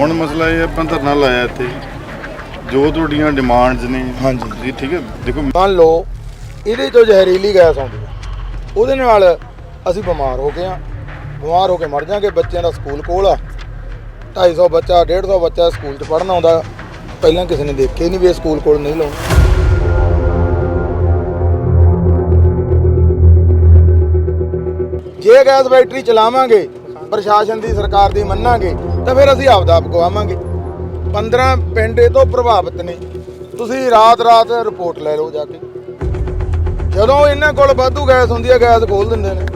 ਹੁਣ ਮਸਲਾ ਇਹ ਆਪਾਂ ਧਰਨਾ ਲਾਇਆ ਇੱਥੇ ਜੋ। ਤੁਹਾਡੀਆਂ ਡਿਮਾਂਡਸ ਨੇ। ਹਾਂਜੀ। ਜੀ ਠੀਕ ਹੈ ਦੇਖੋ। ਮੰਨ ਲਓ ਇਹਦੇ ਤੋਂ ਜ਼ਹਿਰੀਲੀ ਗੈਸ ਆਉਂਦੀ ਹੈ। ਉਹਦੇ ਨਾਲ ਅਸੀਂ ਬਿਮਾਰ ਹੋ ਗਏ ਆ ਬਿਮਾਰ ਹੋ ਕੇ ਮਰ ਜਾਾਂਗੇ ਬੱਚਿਆਂ ਦਾ ਸਕੂਲ ਕੋਲ ਆ। 250 ਬੱਚਾ 150 ਬੱਚਾ ਸਕੂਲ 'ਚ ਪੜਨ ਆਉਂਦਾ। ਪਹਿਲਾਂ ਕਿਸੇ ਨੇ ਦੇਖਿਆ ਹੀ ਨਹੀਂ ਵੀ ਸਕੂਲ ਕੋਲ ਨਹੀਂ ਲਾਉਣਾ। ਜੇ ਗੈਸ ਬੈਟਰੀ ਚਲਾਵਾਂਗੇ ਪ੍ਰਸ਼ਾਸਨ ਦੀ ਸਰਕਾਰ ਦੀ ਮੰਨਾਂਗੇ ਤਾਂ ਫਿਰ ਅਸੀਂ ਆਪਦਾ ਆਪ ਗਵਾਵਾਂਗੇ। 15 ਪਿੰਡ ਇਹ ਤੋਂ ਪ੍ਰਭਾਵਿਤ ਨੇ। ਤੁਸੀਂ ਰਾਤ ਰਾਤ ਰਿਪੋਰਟ ਲੈ ਲਓ ਜਾ ਕੇ। ਜਦੋਂ ਇਹਨਾਂ ਕੋਲ ਵਾਧੂ ਗੈਸ ਹੁੰਦੀ ਹੈ ਗੈਸ ਖੋਲ ਦਿੰਦੇ ਨੇ।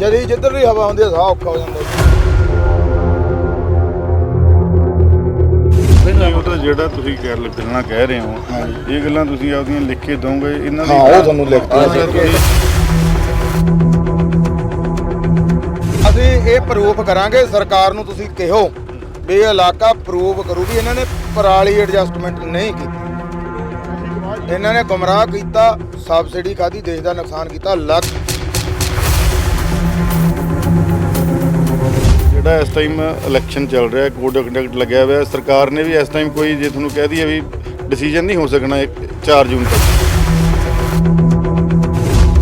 ਜਦੀ ਜਿੱਧਰਲੀ ਹਵਾ ਹੁੰਦੀ ਹੈ ਸਾਹ ਔਖਾ ਹੋ ਜਾਂਦਾ। ਨਹੀਂ ਉਹ ਤਾਂ ਜਿਹੜਾ ਤੁਸੀਂ ਕਹਿ ਗੱਲਾਂ ਕਹਿ ਰਹੇ ਹੋ ਇਹ ਗੱਲਾਂ ਤੁਸੀਂ ਆਪਦੀਆਂ ਲਿਖ ਕੇ ਦੋਗੇ ਇਹਨਾਂ ਹਾਂ, ਉਹ ਤੁਹਾਨੂੰ ਲਿਖ ਕੇ ਹਾਂ, ਇਹ ਪ੍ਰੂਫ ਕਰਾਂਗੇ ਸਰਕਾਰ ਨੂੰ ਤੁਸੀਂ ਕਿਹੋ ਵੀ ਇਹ ਇਲਾਕਾ ਪ੍ਰੂਫ ਕਰੂ ਵੀ ਇਹਨਾਂ ਨੇ ਪਰਾਲੀ ਐਡਜਸਟਮੈਂਟ ਨਹੀਂ ਕੀਤੀ। ਇਹਨਾਂ ਨੇ ਗੁੰਮਰਾਹ ਕੀਤਾ ਸਬਸਿਡੀ ਖਾਦੀ ਦੇਸ਼ ਦਾ ਨੁਕਸਾਨ ਕੀਤਾ ਲੱਖ। ਜਿਹੜਾ ਇਸ ਟਾਈਮ ਇਲੈਕਸ਼ਨ ਚੱਲ ਰਿਹਾ ਕੋਡ ਆਫ ਕੰਡਕਟ ਲੱਗਿਆ ਹੋਇਆ ਸਰਕਾਰ ਨੇ ਵੀ ਇਸ ਟਾਈਮ ਕੋਈ ਜੇ ਤੁਹਾਨੂੰ ਕਹਿ ਦਈਏ ਵੀ ਡਿਸੀਜਨ ਨਹੀਂ ਹੋ ਸਕਣਾ 4 ਜੂਨ ਤੱਕ।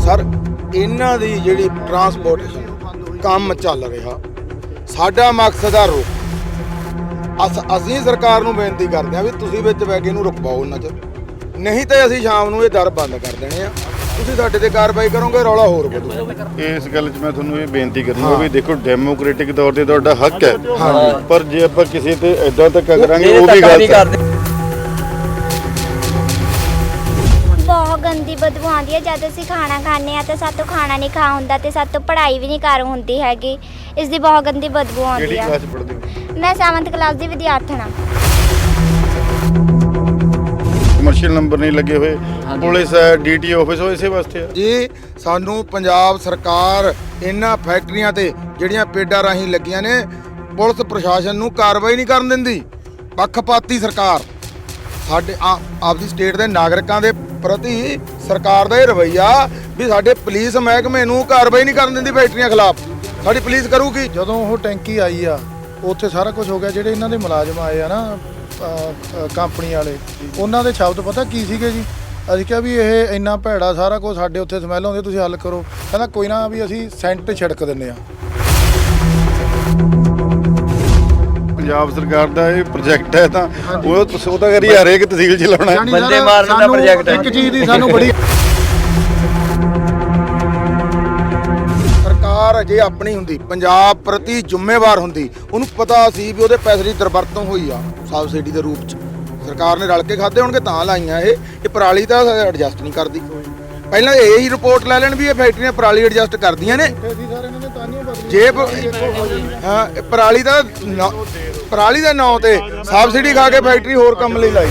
ਸਰ ਇਹਨਾਂ ਦੀ ਜਿਹੜੀ ਟਰਾਂਸਪੋਰਟੇਸ਼ਨ ਕੰਮ ਚੱਲ ਰਿਹਾ। ਸਾਡਾ ਮਕਸਦ ਆ ਰੋਕ ਅਸ- ਅਸੀਂ ਸਰਕਾਰ ਨੂੰ ਬੇਨਤੀ ਕਰਦੇ ਹਾਂ ਵੀ ਤੁਸੀਂ ਵਿੱਚ ਬੈ ਕੇ ਇਹਨੂੰ ਰੁਕਵਾਓ ਉਹਨਾਂ ਚ। ਨਹੀਂ ਤਾਂ ਅਸੀਂ ਸ਼ਾਮ ਨੂੰ ਇਹ ਦਰ ਬੰਦ ਕਰ ਦੇਣੇ ਆ। ਤੁਸੀਂ ਸਾਡੇ ਤੇ ਕਾਰਵਾਈ ਕਰੋਗੇ ਰੌਲਾ ਹੋਰ ਵਧੂਗਾ ਇਸ ਗੱਲ 'ਚ ਮੈਂ ਤੁਹਾਨੂੰ ਇਹ ਬੇਨਤੀ ਕਰੂੰਗਾ ਵੀ ਦੇਖੋ ਡੈਮੋਕ੍ਰੈਟਿਕ ਤੌਰ ਤੇ ਤੁਹਾਡਾ ਹੱਕ ਹੈ। ਪਰ ਜੇ ਆਪਾਂ ਕਿਸੇ ਤੇ ਇਦਾਂ ਧੱਕਾ ਕਰਾਂਗੇ ਉਹ ਵੀ ਗਲਤ ਹੈ। ਬਦਬੂ ਆਉਂਦੀ ਹੈ। ਜਦ ਅਸੀਂ ਖਾਣਾ ਖਾਂਦੇ ਆ ਤਾਂ ਸਾਤੋਂ ਖਾਣਾ ਨਹੀਂ ਖਾ ਹੁੰਦਾ ਤੇ ਸਾਤੋਂ ਪੜ੍ਹਾਈ ਵੀ ਨਹੀਂ ਕਰ ਹੁੰਦੀ ਹੈਗੀ। ਇਸ ਦੀ ਬਹੁਤ ਗੰਦੀ ਬਦਬੂ ਆਉਂਦੀ ਕਿਹੜੀ ਆ। ਕਲਾਸ 'ਚ ਪੜ੍ਹਦੇ ਹੋ? ਮੈਂ 7th ਕਲਾਸ ਦੀ ਵਿਦਿਆਰਥਣ ਹਾਂ। ਕਮਰਸ਼ੀਅਲ ਨੰਬਰ ਨਹੀਂ ਲੱਗੇ ਹੋਏ। ਪੁਲਿਸ ਹੈ ਡੀਟੀ ਆਫਿਸ ਉਹ ਇਸੇ ਵਾਸਤੇ ਆ। ਜੀ ਸਾਨੂੰ ਪੰਜਾਬ ਸਰਕਾਰ ਇਹਨਾਂ ਫੈਕਟਰੀਆਂ ਤੇ ਜਿਹੜੀਆਂ ਪੇਡਾਂ ਰਾਹੀਂ ਲੱਗੀਆਂ ਨੇ ਪੁਲਿਸ ਪ੍ਰਸ਼ਾਸਨ ਨੂੰ ਕਾਰਵਾਈ ਨਹੀਂ ਕਰਨ ਦਿੰਦੀ। ਪੱਖਪਾਤੀ ਸਰਕਾਰ। ਸਾਡੇ ਆ- ਆਪਦੀ ਸਟੇਟ ਦੇ ਨਾਗਰਿਕਾਂ ਦੇ ਪ੍ਰਤੀ ਸਰਕਾਰ ਦਾ ਇਹ ਰਵੱਈਆ ਵੀ ਸਾਡੇ ਪੁਲਿਸ ਮਹਿਕਮੇ ਨੂੰ ਕਾਰਵਾਈ ਨਹੀਂ ਕਰਨ ਦਿੰਦੀ ਫੈਕਟਰੀਆਂ ਖਿਲਾਫ। ਸਾਡੀ ਪੁਲਿਸ ਕਰੂਗੀ ਜਦੋਂ ਉਹ ਟੈਂਕੀ ਆਈ ਆ, ਉੱਥੇ ਸਾਰਾ ਕੁਝ ਹੋ ਗਿਆ, ਜਿਹੜੇ ਇਹਨਾਂ ਦੇ ਮੁਲਾਜ਼ਮ ਆਏ ਆ ਨਾ ਕੰਪਨੀ ਵਾਲੇ, ਉਹਨਾਂ ਦੇ ਸ਼ਬਦ ਪਤਾ ਕੀ ਸੀਗੇ ਜੀ? ਅਸੀਂ ਕਿਹਾ ਵੀ ਇਹ ਇੰਨਾ ਭੈੜਾ ਸਾਰਾ ਕੁਝ ਸਾਡੇ ਉੱਥੇ ਸਮੈਲ ਆਉਂਦੀ ਤੁਸੀਂ ਹੱਲ ਕਰੋ। ਕਹਿੰਦਾ ਕੋਈ ਨਾ ਵੀ ਅਸੀਂ ਸੈਂਟ ਛਿੜਕ ਦਿੰਨੇ ਆ। ਪੰਜਾਬ ਸਰਕਾਰ ਦਾ ਇਹ ਪ੍ਰੋਜੈਕਟ ਹੈ ਤਾਂ ਉਹ ਉਹ ਤਾਂ ਕਰੀ ਹਰੇਕ ਤਹਿਸੀਲ 'ਚ ਲਾਉਣਾ ਹੈ? ਬੰਦੇ ਮਾਰਨ ਦਾ ਪ੍ਰੋਜੈਕਟ ਹੈ। ਇੱਕ ਚੀਜ਼ ਦੀ ਸਾਨੂੰ ਬੜੀ ਸਰਕਾਰ ਜੇ ਆਪਣੀ ਹੁੰਦੀ ਪੰਜਾਬ ਪ੍ਰਤੀ ਜ਼ਿੰਮੇਵਾਰ ਹੁੰਦੀ। ਉਹਨੂੰ ਪਤਾ ਸੀ ਵੀ ਉਹਦੇ ਪੈਸੇ ਦੀ ਦੁਰਵਰਤੋਂ ਹੋਈ ਆ ਸਬਸਿਡੀ ਦੇ ਰੂਪ ਚ। ਸਰਕਾਰ ਨੇ ਰਲ ਕੇ ਖਾਦੇ ਹੋਣਗੇ ਤਾਂ ਲਾਈਆਂ ਇਹ। ਇਹ ਪਰਾਲੀ ਤਾਂ ਐਡਜਸਟ ਨਹੀਂ ਕਰਦੀ। ਪਹਿਲਾਂ ਇਹ ਹੀ ਰਿਪੋਰਟ ਲੈ ਲੈਣ ਵੀ ਇਹ ਫੈਕਟਰੀਆਂ ਪਰਾਲੀ ਐਡਜਸਟ ਕਰਦੀਆਂ ਨੇ। ਜੇ ਪ- ਹਾਂ ਇਹ ਪਰਾਲੀ ਦਾ ਨਾਂ- ਪਰਾਲੀ ਦੇ ਨਾਂ ਤੇ ਸਬਸਿਡੀ ਖਾ ਕੇ ਫੈਕਟਰੀ ਹੋਰ ਕੰਮ ਲਈ ਲਾਈ।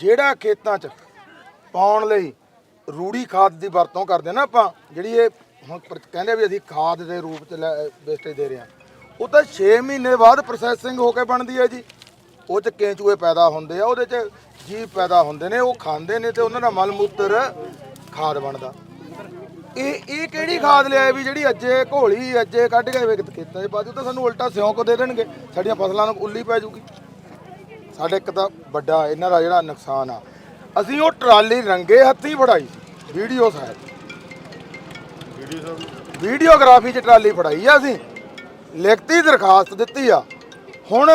ਜਿਹੜਾ ਖੇਤਾਂ 'ਚ ਪਾਉਣ ਲਈ ਰੂੜੀ ਖਾਦ ਦੀ ਵਰਤੋਂ ਕਰਦੇ ਨਾ ਆਪਾਂ, ਜਿਹੜੀ ਇਹ ਹੁਣ ਕਹਿੰਦੇ ਵੀ ਅਸੀਂ ਖਾਦ ਦੇ ਰੂਪ 'ਚ ਵੇਸਟੇਜ ਦੇ ਰਹੇ ਹਾਂ ਉਹ ਤਾਂ 6 ਮਹੀਨੇ ਬਾਅਦ ਪ੍ਰੋਸੈਸਿੰਗ ਹੋ ਕੇ ਬਣਦੀ ਹੈ ਜੀ। ਉਹ 'ਚ ਕੇਂਚੂਏ ਪੈਦਾ ਹੁੰਦੇ ਆ, ਉਹਦੇ 'ਚ ਜੀਵ ਪੈਦਾ ਹੁੰਦੇ ਨੇ, ਉਹ ਖਾਂਦੇ ਨੇ ਤੇ ਉਹਨਾਂ ਦਾ ਮਲ ਮੂਤਰ ਖਾਦ ਬਣਦਾ। ਇਹ ਇਹ ਕਿਹੜੀ ਖਾਦ ਲਿਆਏ ਵੀ ਜਿਹੜੀ ਅੱਜੇ ਘੋਲੀ, ਅੱਜੇ ਕੱਢ ਕੇ ਵਿਕਤ ਕੀਤਾ ਇਹ ਬਾਅਦ 'ਚ ਤਾਂ ਸਾਨੂੰ ਉਲਟਾ ਸਿਉਂਕ ਦੇ ਦੇਣਗੇ, ਸਾਡੀਆਂ ਫਸਲਾਂ ਨੂੰ ਉੱਲੀ ਪੈ ਜੂਗੀ। ਸਾਡੇ ਇੱਕ ਤਾਂ ਵੱਡਾ ਇਹਨਾਂ ਦਾ ਜਿਹੜਾ ਨੁਕਸਾਨ ਆ। ਅਸੀਂ ਉਹ ਟਰਾਲੀ ਰੰਗੇ ਹੱਥੀਂ ਫੜਾਈ ਵੀਡੀਓ ਸਾਹਿਬ। ਵੀਡੀਓਗ੍ਰਾਫੀ 'ਚ ਟਰਾਲੀ ਫੜਾਈ ਆ ਅਸੀਂ, ਲਿਖਤੀ ਦਰਖਾਸਤ ਦਿੱਤੀ ਆ। ਹੁਣ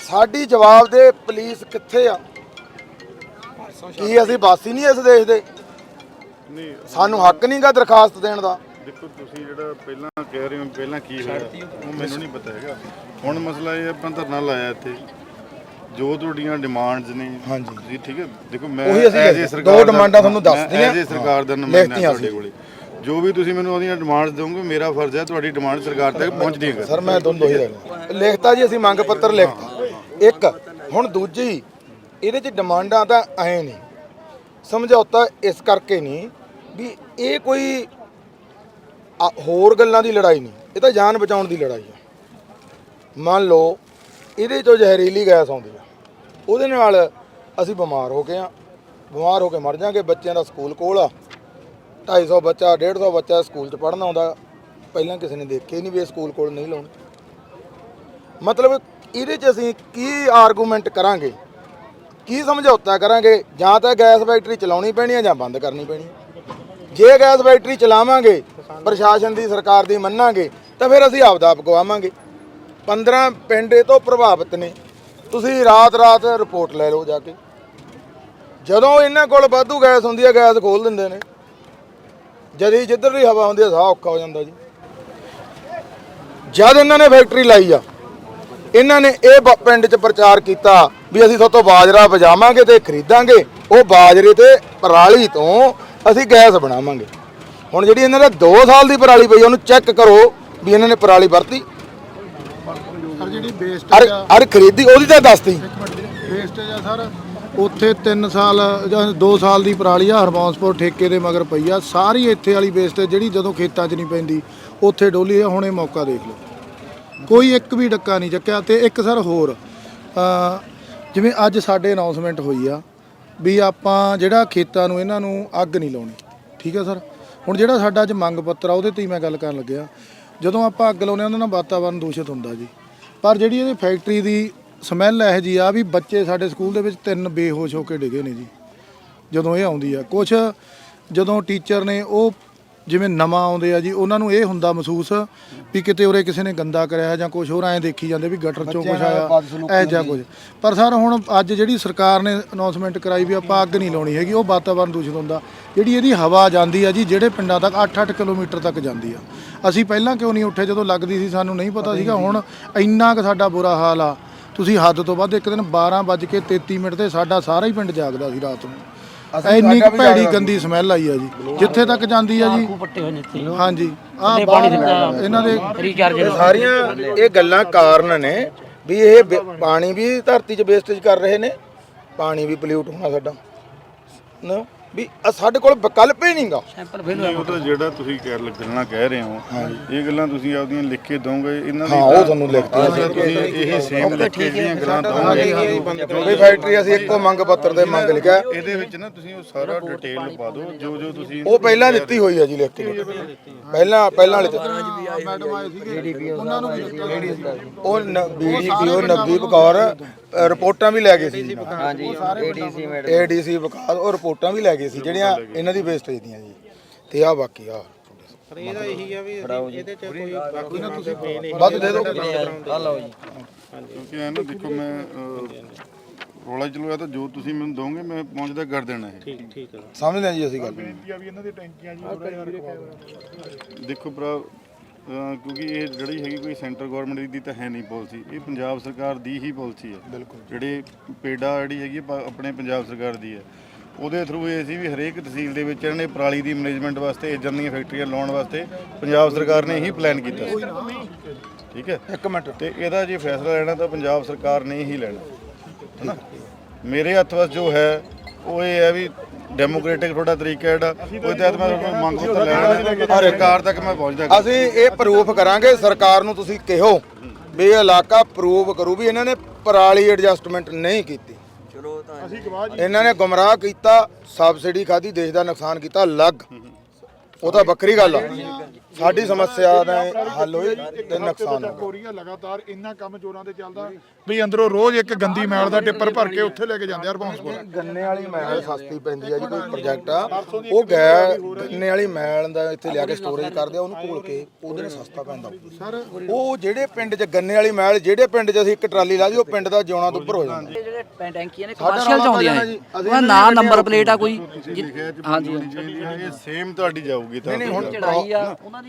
ਸਾਡੀ ਜਵਾਬ ਦੇ ਪੁਲਿਸ ਕਿੱਥੇ ਆ? ਕੀ ਅਸੀਂ ਵਾਸੀ ਨਹੀਂ ਇਸ ਦੇਸ਼ ਦੇ? ਨਹੀਂ ਸਾਨੂੰ ਹੱਕ ਨਹੀਂਗਾ ਦਰਖਾਸਤ ਦੇਣ ਦਾ। ਦੇਖੋ ਤੁਸੀਂ ਜਿਹੜਾ ਪਹਿਲਾਂ ਕਹਿ ਰਹੇ ਹੋ ਪਹਿਲਾਂ ਕੀ ਹੋਇਆ ਉਹ ਮੈਨੂੰ ਨਹੀਂ ਪਤਾ ਹੈਗਾ। ਹੁਣ ਮਸਲਾ ਇਹ ਹੈ, ਆਪਾਂ ਧਰਨਾ ਲਾਇਆ ਇੱਥੇ। ਜੋ ਤੁਹਾਡੀਆਂ ਡਿਮਾਂਡਸ ਨੇ ਹਾਂਜੀ। ਜੀ ਠੀਕ ਹੈ ਦੇਖੋ ਮੈਂ ਉਹੀ ਅਸੀਂ। ਸਰਕਾਰ ਦੋ ਦਾ- ਡਿਮਾਂਡਾਂ ਤੁਹਾਨੂੰ ਦੱਸ as a ਸਰਕਾਰ ਦਾ ਨੁਮਾਇੰਦਾ ਤੁਹਾਡੇ। ਕੋਲੇ। ਜੋ ਵੀ ਤੁਸੀਂ ਮੈਨੂੰ ਉਹਦੀਆਂ ਡਿਮਾਂਡਸ ਦਿਓਗੇ ਮੇਰਾ ਫਰਜ਼ ਹੈ ਤੁਹਾਡੀ ਡਿਮਾਂਡ ਸਰਕਾਰ ਤੱਕ ਪਹੁੰਚਦੀ ਹੈ। ਸਰ ਮੈਂ ਦੋਹੀ ਰਹਿਣਾ ਲਿਖਤਾ ਜੀ ਅਸੀਂ ਮੰਗ ਪੱਤਰ ਲਿਖਤਾ ਇੱਕ ਹੁਣ ਦੂਜੀ ਇਹਦੇ ਚ ਡਿਮਾਂਡਾਂ ਤਾਂ ਐ ਨਹੀਂ। ਸਮਝੌਤਾ ਇਸ ਕਰਕੇ ਨਹੀਂ ਵੀ ਇਹ ਕੋਈ ਹੋਰ ਗੱਲਾਂ ਦੀ ਲੜਾਈ ਨਹੀਂ। ਇਹ ਤਾਂ ਜਾਨ ਬਚਾਉਣ ਦੀ ਲੜਾਈ ਹੈ ਮੰਨ ਲਓ, ਇਹਦੇ ਚੋਂ ਜ਼ਹਿਰੀਲੀ ਗੈਸ ਆਉਂਦੀ ਆ। ਉਹਦੇ ਨਾਲ ਅਸੀਂ ਬਿਮਾਰ ਹੋ ਗਏ ਆ। ਬਿਮਾਰ ਹੋ ਕੇ ਮਰ ਜਾਾਂਗੇ। ਬੱਚਿਆਂ ਦਾ ਸਕੂਲ ਕੋਲ ਆ। 250 ਬੱਚਾ 150 ਬੱਚਾ ਸਕੂਲ 'ਚ ਪੜ੍ਹਨਾ ਆਉਂਦਾ। ਪਹਿਲਾਂ ਕਿਸੇ ਨੇ ਦੇਖਿਆ ਨਹੀਂ ਵੀ ਇਹ ਸਕੂਲ ਕੋਲ ਨਹੀਂ ਲਾਉਣ। ਮਤਲਬ ਇਹਦੇ 'ਚ ਅਸੀਂ ਕੀ ਆਰਗੂਮੈਂਟ ਕਰਾਂਗੇ? ਕੀ ਸਮਝੌਤਾ ਕਰਾਂਗੇ? ਜਾਂ ਤਾਂ ਗੈਸ ਫੈਕਟਰੀ ਚਲਾਉਣੀ ਪੈਣੀ ਹੈ ਜਾਂ ਬੰਦ ਕਰਨੀ ਪੈਣੀ ਹੈ ਜੇ ਗੈਸ ਫੈਕਟਰੀ ਚਲਾਵਾਂਗੇ, ਪ੍ਰਸ਼ਾਸਨ ਦੀ ਸਰਕਾਰ ਦੀ ਮੰਨਾਂਗੇ, ਤਾਂ ਫਿਰ ਅਸੀਂ ਆਪਦਾ ਆਪ ਗਵਾਵਾਂਗੇ। 15 ਪਿੰਡ ਇਹ ਤੋਂ ਪ੍ਰਭਾਵਿਤ ਨੇ। ਤੁਸੀਂ ਰਾਤ-ਰਾਤ ਰਿਪੋਰਟ ਲੈ ਲਓ ਜਾ ਕੇ। ਜਦੋਂ ਇਹਨਾਂ ਕੋਲ ਵਾਧੂ ਗੈਸ ਹੁੰਦੀ ਹੈ ਗੈਸ ਖੋਲ ਦਿੰਦੇ ਨੇ। ਜਦੀ ਜਿੱਧਰ ਦੀ ਹਵਾ ਹੁੰਦੀ ਹੈ ਸਾਹ ਔਖਾ ਹੋ ਜਾਂਦਾ ਜੀ। ਜਦ ਇਹਨਾਂ ਨੇ ਫੈਕਟਰੀ ਲਾਈ ਆ, ਇਹਨਾਂ ਨੇ ਇਹ ਬ- ਪਿੰਡ 'ਚ ਪ੍ਰਚਾਰ ਕੀਤਾ। ਵੀ ਅਸੀਂ ਤੁਹਾਤੋਂ ਬਾਜਰਾ ਵਜਾਵਾਂਗੇ ਤੇ ਖਰੀਦਾਂਗੇ। ਉਹ ਬਾਜਰੇ ਤੇ ਪਰਾਲੀ ਤੋਂ ਅਸੀਂ ਗੈਸ ਬਣਾਵਾਂਗੇ। ਹੁਣ ਜਿਹੜੀ ਇਹਨਾਂ ਦੇ 2 ਸਾਲ ਦੀ ਪਰਾਲੀ ਪਈ ਉਹਨੂੰ ਚੈੱਕ ਕਰੋ ਵੀ ਇਹਨਾਂ ਨੇ ਪਰਾਲੀ ਵਰਤੀ। ਸਰ ਜਿਹੜੀ ਵੇਸਟੇਜ ਆ ਅਰ ਖਰੀਦੀ ਉਹਦੀ ਤਾਂ ਦੱਸਦੀ ਵੇਸਟੇਜ ਆ ਸਰ ਉੱਥੇ 3 ਸਾਲ ਜਾਂ 2 ਸਾਲ ਦੀ ਪਰਾਲੀ ਆ ਹਰਬੰਸਪੁਰ ਠੇਕੇ ਦੇ ਮਗਰ ਪਈ ਆ। ਸਾਰੀ ਇੱਥੇ ਵਾਲੀ ਵੇਸਟੇਜ ਜਿਹੜੀ ਜਦੋਂ ਖੇਤਾਂ 'ਚ ਨਹੀਂ ਪੈਂਦੀ ਉੱਥੇ ਡੋਲੀ ਆ ਹੁਣ ਇਹ ਮੌਕਾ ਦੇਖ ਲਓ। ਕੋਈ ਇੱਕ ਵੀ ਡੱਕਾ ਨਹੀਂ ਚੱਕਿਆ ਤੇ ਇੱਕ ਸਰ ਹੋਰ ਜਿਵੇਂ ਅੱਜ ਸਾਡੇ ਅਨਾਉਂਸਮੈਂਟ ਹੋਈ ਆ ਵੀ ਆਪਾਂ ਜਿਹੜਾ ਖੇਤਾਂ ਨੂੰ ਇਹਨਾਂ ਨੂੰ ਅੱਗ ਨਹੀਂ ਲਾਉਣੀ, ਠੀਕ ਆ ਸਰ? ਹੁਣ ਜਿਹੜਾ ਸਾਡਾ ਅੱਜ ਮੰਗ ਪੱਤਰ ਆ, ਉਹਦੇ ਤੇ ਹੀ ਮੈਂ ਗੱਲ ਕਰਨ ਲੱਗਿਆ। ਜਦੋਂ ਆਪਾਂ ਅੱਗ ਲਾਉਂਦੇ ਹਾਂ, ਉਹਦੇ ਨਾਲ ਵਾਤਾਵਰਨ ਦੂਸ਼ਿਤ ਹੁੰਦਾ ਜੀ। ਪਰ ਜਿਹੜੀ ਇਹਦੀ ਫੈਕਟਰੀ ਦੀ ਸਮੈਲ ਇਹੋ ਜੀ ਆ ਵੀ ਬੱਚੇ ਸਾਡੇ ਸਕੂਲ ਦੇ ਵਿੱਚ ਤਿੰਨ ਬੇਹੋਸ਼ ਹੋ ਕੇ ਡਿੱਗੇ ਨੇ ਜੀ। ਜਦੋਂ ਇਹ ਆਉਂਦੀ ਆ ਕੁਝ ਜਦੋਂ ਟੀਚਰ ਨੇ ਉਹ ਜਿਵੇਂ ਨਵਾਂ ਆਉਂਦੇ ਆ ਜੀ ਉਹਨਾਂ ਨੂੰ ਇਹ ਹੁੰਦਾ ਮਹਿਸੂਸ ਵੀ ਕਿਤੇ ਉਰੇ ਕਿਸੇ ਨੇ ਗੰਦਾ ਕਰਿਆ ਹੈ ਜਾਂ ਕੁਝ ਹੋਰ ਐਂ ਦੇਖੀ ਜਾਂਦੇ ਵੀ ਗਟਰ ਚੋਂ ਕੁਝ ਆਇਆ ਇਹ ਜਾਂ ਕੁਝ ਪਰ ਸਰ ਹੁਣ ਅੱਜ ਜਿਹੜੀ ਸਰਕਾਰ ਨੇ ਅਨਾਉਂਸਮੈਂਟ ਕਰਾਈ ਵੀ ਆਪਾਂ ਅੱਗ ਨਹੀਂ ਲਾਉਣੀ ਹੈਗੀ ਉਹ ਵਾਤਾਵਰਨ ਦੂਸ਼ਿਤ ਹੁੰਦਾ। ਜਿਹੜੀ ਇਹਦੀ ਹਵਾ ਜਾਂਦੀ ਆ ਜੀ ਜਿਹੜੇ ਪਿੰਡਾਂ ਤੱਕ 8-8 ਕਿਲੋਮੀਟਰ ਤੱਕ ਜਾਂਦੀ ਆ। ਅਸੀਂ ਪਹਿਲਾਂ ਕਿਉਂ ਨਹੀਂ ਉੱਠੇ ਜਦੋਂ ਲੱਗਦੀ ਸੀ ਸਾਨੂੰ ਨਹੀਂ ਪਤਾ ਸੀਗਾ ਹੁਣ ਇੰਨਾ ਕੁ ਸਾਡਾ ਬੁਰਾ ਹਾਲ ਆ। ਤੁਸੀਂ ਹੱਦ ਤੋਂ ਵੱਧ ਇੱਕ ਦਿਨ 12:33 ਮਿੰਟ ਤੇ ਸਾਡਾ ਸਾਰਾ ਹੀ ਪਿੰਡ ਜਾਗਦਾ ਸੀ ਰਾਤ ਨੂੰ। ਇੰਨੀ ਕੁ ਭੈੜੀ ਗੰਦੀ ਸਮੈਲ ਆਈ ਆ ਜੀ। ਜਿੱਥੇ ਤੱਕ ਜਾਂਦੀ ਆ ਜੀ। ਪੱਟੇ ਹੋਏ ਨੇ ਇੱਥੇ। ਹਾਂਜੀ। ਬਾਹਰ ਇਹਨਾਂ ਦੇ ਰੀਚਾਰਜ ਇਹ ਸਾਰੀਆਂ ਇਹ ਗੱਲਾਂ ਕਾਰਨ ਨੇ ਵੀ ਇਹ ਪਾਣੀ ਵੀ ਧਰਤੀ 'ਚ ਵੇਸਟੇਜ ਕਰ ਰਹੇ ਨੇ ਪਾਣੀ ਵੀ ਪੋਲਿਊਟ ਹੋਣਾ ਸਾਡਾ। ਨਾ? ਵੀ ਆਹ ਸਾਡੇ ਕੋਲ ਵਿਕਲਪ ਹੀ ਨਹੀਂਗਾ ਸੈਂਪਲ ਫਿਰ ਨਹੀਂ ਉਹ ਤਾਂ ਜਿਹੜਾ ਤੁਸੀਂ ਕਹਿ ਗੱਲਾਂ ਕਹਿ ਰਹੇ ਹੋ ਇਹ ਗੱਲਾਂ ਤੁਸੀਂ ਆਪਦੀਆਂ ਲਿਖ ਕੇ ਦੋਗੇ ਇਹਨਾਂ ਹਾਂ, ਉਹ ਤੁਹਾਨੂੰ ਲਿਖਤੀਆਂ ਹਾਂ, ਤੁਸੀਂ ਇਹ ਸੇਮ ਲਿਖ ਕੇ ਜਿਹੜੀਆਂ ਗੱਲਾਂ ਦੋਗੇ। ਵੀ ਫੈਕਟਰੀ ਅਸੀਂ ਇੱਕੋ ਮੰਗ ਪੱਤਰ ਦੇ ਮੰਗ ਲਿਖਿਆ। ਇਹਦੇ ਵਿੱਚ ਨਾ ਤੁਸੀਂ ਉਹ ਸਾਰਾ ਡਿਟੇਲ ਪਾ ਦਿਓ ਜੋ ਜੋ ਤੁਸੀਂ ਉਹ ਪਹਿਲਾਂ ਦਿੱਤੀ ਹੋਈ ਆ ਜੀ ਲਿਖ ਕੇ। ਪਹਿਲਾਂ ਪਹਿਲਾਂ ਵਾਲੇ 'ਚ ਮੈਡਮ ਆਏ ਸੀਗੇ। ਉਹਨਾਂ ਨੂੰ ਵੀ ਦਿੱਤਾ ਉਹ ਬੀਡੀਪੀ ਉਹ ਨਵਦੀਪ ਕੌਰ ਅ, ਰਿਪੋਰਟਾਂ ਵੀ ਲੈ ਗਏ ਸੀ। ਜੀ ਹਾਂਜੀ ਏਡੀਸੀ ਮੈਡਮ। ਏਡੀਸੀ ਵਿਕਾਸ ਉਹ ਰਿਪੋਰਟਾਂ ਵੀ ਲੈ ਗਏ ਸੀ ਜਿਹੜੀਆਂ ਇਹਨਾਂ ਦੀ ਵੇਸਟੇਜ ਦੀਆਂ ਜੀ। ਤੇ ਆ ਬਾਕੀ ਆ ਵੱਧ ਦੇ ਦਿਓ। ਆ ਲਓ ਜੀ। ਕਿਉਂਕਿ ਇਹ ਨਾ ਦੇਖੋ ਮੈਂ ਅਹ, ਰੌਲਾ ਚਲੂਗਾ ਤਾਂ ਜੋ ਤੁਸੀਂ ਮੈਨੂੰ ਦੋਗੇ ਮੈਂ ਪਹੁੰਚਦਾ ਕਰ ਦੇਣਾ ਹੈ ਠੀਕ ਸਮਝ ਲਿਆ ਜੀ ਅਸੀਂ ਗੱਲ। ਦੇਖੋ ਭਰਾ ਕਿਉਂਕਿ ਇਹ ਜਿਹੜੀ ਹੈਗੀ ਕੋਈ ਸੈਂਟਰ ਗਵਰਨਮੈਂਟ ਦੀ ਤਾਂ ਹੈ ਨਹੀਂ ਪਾਲਿਸੀ। ਇਹ ਪੰਜਾਬ ਸਰਕਾਰ ਦੀ ਹੀ ਪਾਲਿਸੀ ਹੈ ਬਿਲਕੁਲ ਜਿਹੜੇ ਪੇਡਾ ਜਿਹੜੀ ਹੈਗੀ ਆਪਣੇ ਪੰਜਾਬ ਸਰਕਾਰ ਦੀ ਹੈ ਉਹਦੇ ਥਰੂ ਇਹ ਸੀ ਵੀ ਹਰੇਕ ਤਹਿਸੀਲ ਦੇ ਵਿੱਚ ਇਹਨਾਂ ਨੇ ਪਰਾਲੀ ਦੀ ਮੈਨੇਜਮੈਂਟ ਵਾਸਤੇ ਇਦਾਂ ਦੀਆਂ ਫੈਕਟਰੀਆਂ ਲਾਉਣ ਵਾਸਤੇ ਪੰਜਾਬ ਸਰਕਾਰ ਨੇ ਹੀ ਪਲਾਨ ਕੀਤਾ ਸੀ। ਠੀਕ ਹੈ? ਇੱਕ ਮਿੰਟ। ਤੇ ਇਹਦਾ ਜੇ ਫੈਸਲਾ ਲੈਣਾ ਤਾਂ ਪੰਜਾਬ ਸਰਕਾਰ ਨੇ ਹੀ ਲੈਣਾ। ਹੈਨਾ? ਮੇਰੇ ਹੱਥ ਵਿੱਚ ਜੋ ਹੈ ਉਹ ਇਹ ਹੈ ਵੀ ਡੈਮੋਕ੍ਰੈਟਿਕ ਤੁਹਾਡਾ ਤਰੀਕਾ ਹੈ ਜਿਹੜਾ ਉਹਦੇ ਤਹਿਤ ਮੈਂ ਤੁਹਾਨੂੰ ਮੰਗ ਪੱਤਰ ਲੈਣਾ। ਹਰ ਸਰਕਾਰ ਤੱਕ ਮੈਂ ਪਹੁੰਚਦਾ ਅਸੀਂ ਇਹ ਪ੍ਰੂਫ ਕਰਾਂਗੇ ਸਰਕਾਰ ਨੂੰ ਤੁਸੀਂ ਕਿਹੋ ਵੀ ਇਹ ਇਲਾਕਾ ਪ੍ਰੂਵ ਕਰੂ ਵੀ ਇਹਨਾਂ ਨੇ ਪਰਾਲੀ ਐਡਜਸਟਮੈਂਟ ਨਹੀਂ ਕੀਤੀ। ਇਹਨਾਂ ਨੇ ਗੁੰਮਰਾਹ ਕੀਤਾ ਸਬਸਿਡੀ ਖਾਦੀ ਦੇਸ਼ ਦਾ ਨੁਕਸਾਨ ਕੀਤਾ ਅਲੱਗ ਉਹ ਤਾਂ ਵੱਖਰੀ ਗੱਲ ਆ। ਸਾਡੀ ਸਮੱਸਿਆ ਦਾ ਹੱਲ ਹੋਏ ਤੇ ਨੁਕਸਾਨ ਹੋਵੇ। ਕੋਰੀਆ ਲਗਾਤਾਰ ਇੰਨਾ ਕੰਮ ਜੋਰਾਂ ਤੇ ਚੱਲਦਾ। ਵੀ ਅੰਦਰੋਂ ਰੋਜ਼ ਇੱਕ ਗੰਦੀ ਮੈਲ ਦਾ ਟਿੱਪਰ ਭਰ ਕੇ ਉੱਥੇ ਲੈ ਕੇ ਜਾਂਦੇ ਆ ਹਰਬੰਸਪੁਰ ਗੰਨੇ ਵਾਲੀ ਮੈਲ ਸਸਤੀ ਪੈਂਦੀ ਆ ਜੀ ਕੋਈ ਪ੍ਰੋਜੈਕਟ ਆ। ਉਹ ਗੈ ਗੰਨੇ ਵਾਲੀ ਮੈਲ ਦਾ ਇੱਥੇ ਲਿਆ ਕੇ ਸਟੋਰੇਜ ਕਰਦੇ ਆ ਉਹਨੂੰ ਘੋਲ ਕੇ ਉਹਦੇ ਨਾਲ ਸਸਤਾ ਪੈਂਦਾ ਸਰ ਉਹ ਜਿਹੜੇ ਪਿੰਡ 'ਚ ਗੰਨੇ ਵਾਲੀ ਮੈਲ ਜਿਹੜੇ ਪਿੰਡ 'ਚ ਅਸੀਂ ਇੱਕ ਟਰਾਲੀ ਲਾ ਦੀ ਉਹ ਪਿੰਡ ਦਾ ਜਿਉਣਾ ਤੋਂ ਉੱਪਰ ਹੋ ਜਾਂਦਾ। ਜਿਹੜੇ ਟੈਂਕੀਆਂ ਨੇ ਕਮਰਸ਼ੀਅਲ ਚ ਆਉਂਦੀਆਂ ਨੇ। ਨਾਂ ਨੰਬਰ ਪਲੇਟ ਆ ਕੋਈ ਹਾਂਜੀ ਇਹ ਸੇਮ ਤੁਹਾਡੀ ਜਾਊਗੀ ਤਾਂ ਨਹੀਂ, ਹੁਣ ਚੜਾਈ ਆ ਉਹਨਾਂ